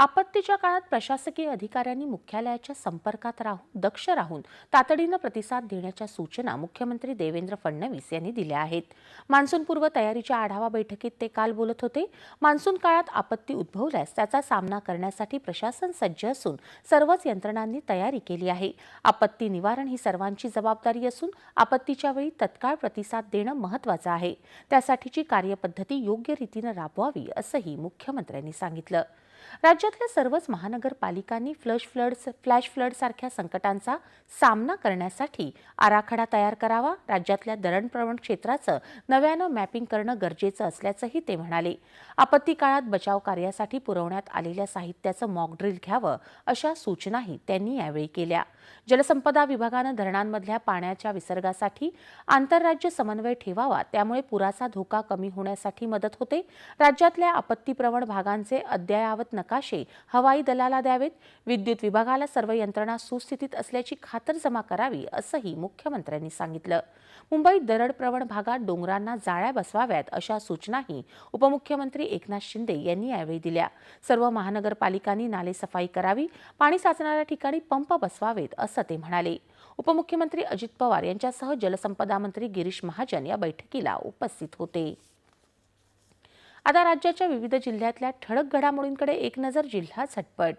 आपत्तीच्या काळात प्रशासकीय अधिकाऱ्यांनी मुख्यालयाच्या संपर्कात राहून दक्ष राहून तातडीनं प्रतिसाद देण्याच्या सूचना मुख्यमंत्री देवेंद्र फडणवीस यांनी दिल्या आहेत. मान्सूनपूर्व तयारीच्या आढावा बैठकीत ते काल बोलत होते मान्सून काळात आपत्ती उद्भवल्यास त्याचा सामना करण्यासाठी प्रशासन सज्ज असून सर्वच यंत्रणांनी तयारी केली आहे. आपत्ती निवारण ही सर्वांची जबाबदारी असून आपत्तीच्या वेळी तत्काळ प्रतिसाद देणं महत्त्वाचं आहे. त्यासाठीची कार्यपद्धती योग्य रीतीनं राबवावी असंही मुख्यमंत्र्यांनी सांगितलं. राज्यातल्या सर्वच महानगरपालिकांनी फ्लश फ्लड्स फ्लॅश फ्लड सारख्या संकटांचा सामना करण्यासाठी आराखडा तयार करावा. राज्यातल्या दळणप्रवण क्षेत्राचं नव्यानं मॅपिंग करणं गरजेचं असल्याचंही ते म्हणाले. आपत्ती काळात बचाव कार्यासाठी पुरवण्यात आलेल्या साहित्याचं मॉकड्रिल घ्यावं अशा सूचनाही त्यांनी यावेळी केल्या. जलसंपदा विभागानं धरणांमधल्या पाण्याच्या विसर्गासाठी आंतरराज्य समन्वय ठेवावा त्यामुळे पुराचा धोका कमी होण्यासाठी मदत होते. राज्यातल्या आपत्तीप्रवण भागांचे अद्ययावत नकाशे हवाई दलाला द्यावेत. विद्युत विभागाला सर्व यंत्रणा सुस्थितीत असल्याची खातरजमा करावी असंही मुख्यमंत्र्यांनी सांगितलं. मुंबईत दरडप्रवण भागात डोंगरांना जाळ्या बसवाव्यात अशा सूचनाही उपमुख्यमंत्री एकनाथ शिंदे यांनी यावेळी दिल्या. सर्व महानगरपालिकांनी नालेसफाई करावी पाणी साचणाऱ्या ठिकाणी पंप बसवावेत असं ते म्हणाले. उपमुख्यमंत्री अजित पवार यांच्यासह जलसंपदा मंत्री गिरीश महाजन या बैठकीला उपस्थित होते. आता राज्याच्या विविध जिल्ह्यातल्या ठळक घडामोडींकडे एक नजर जिल्हा झटपट.